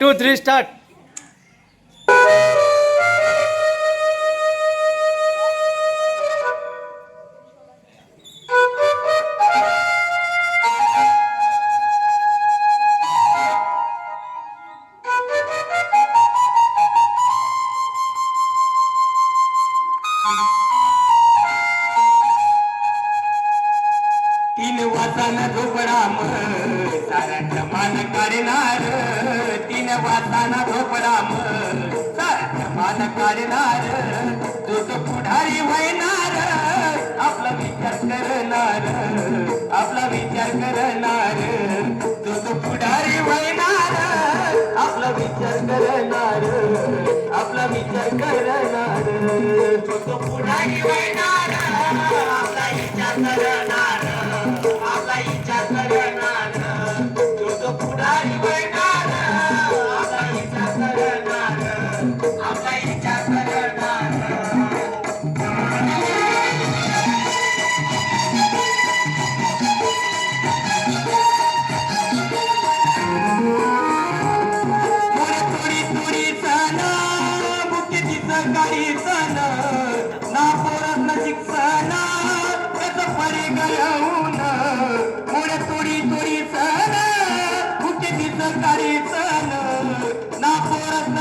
To three start. तीन वाताना झोपडाम सारा मान करणार. वाचताना वाताना मान काढणार तो तो पुढारी वळणार आपला विचार करणार. आपला विचार करणार. तो तो पुढारी वळणार आपला विचार करणार. आपला विचार करणार. तो तो पुढारी वळणार आपला विचार करणार.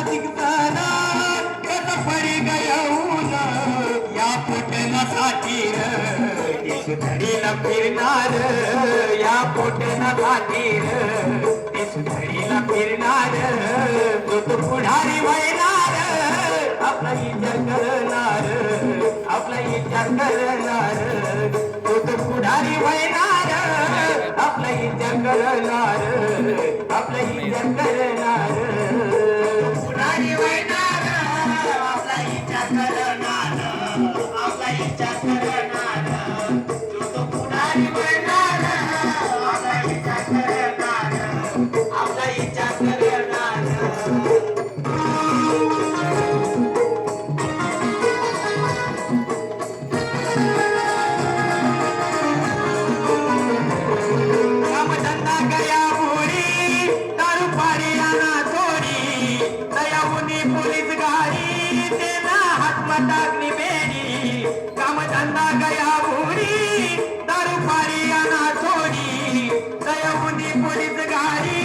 पोरात ना या पोटनासाठी खातीर फिरणार या फिरणार तो तो पुढारी वळणार आपला विचार करणार आपला विचार करणार तो तो पुढारी वळणार आपला विचार करणार आपला हातमा टाकली बेडी कामधंदा गया बुरी दारू पाडी आणा थोडी दयावुनी पोलीस गाडी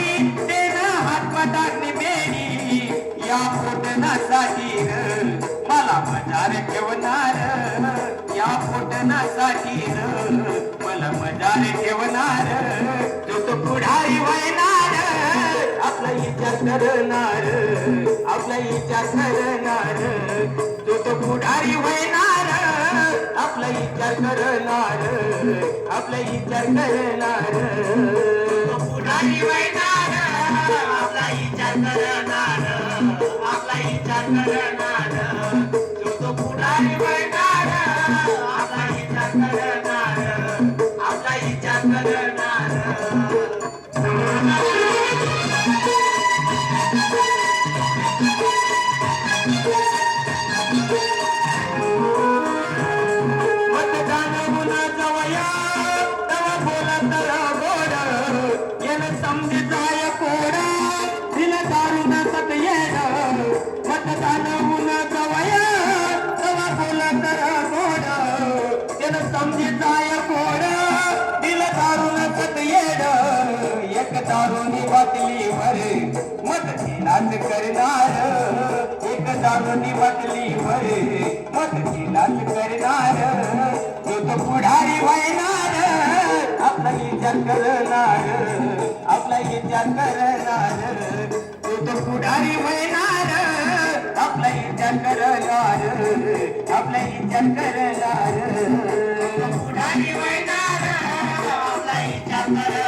तेना हातमा टाकली बेडी या पोटनासाठी र मला मजार ठेवणार या पोटनासाठी र मला मजार ठेवणार तो तो पुढारी वळणार आपला विचार करणार आपला विचार करणार. तो पुढारी आपला विचार करणार आपला विचार करणार. पुढारी वळणार आपला विचार करणार आपला विचार करणार. दारुनी बाटलीवर मत लाल करणार. एक दारुनी बाटलीवर मत लाल करणार. तो तो पुढारी वळणार आपला विचार करणार. आपला विचार करणार. तो तो पुढारी वळणार आपला विचार करणार. आपला विचार करणार. पुढारी वळणार आपला विचार करणार.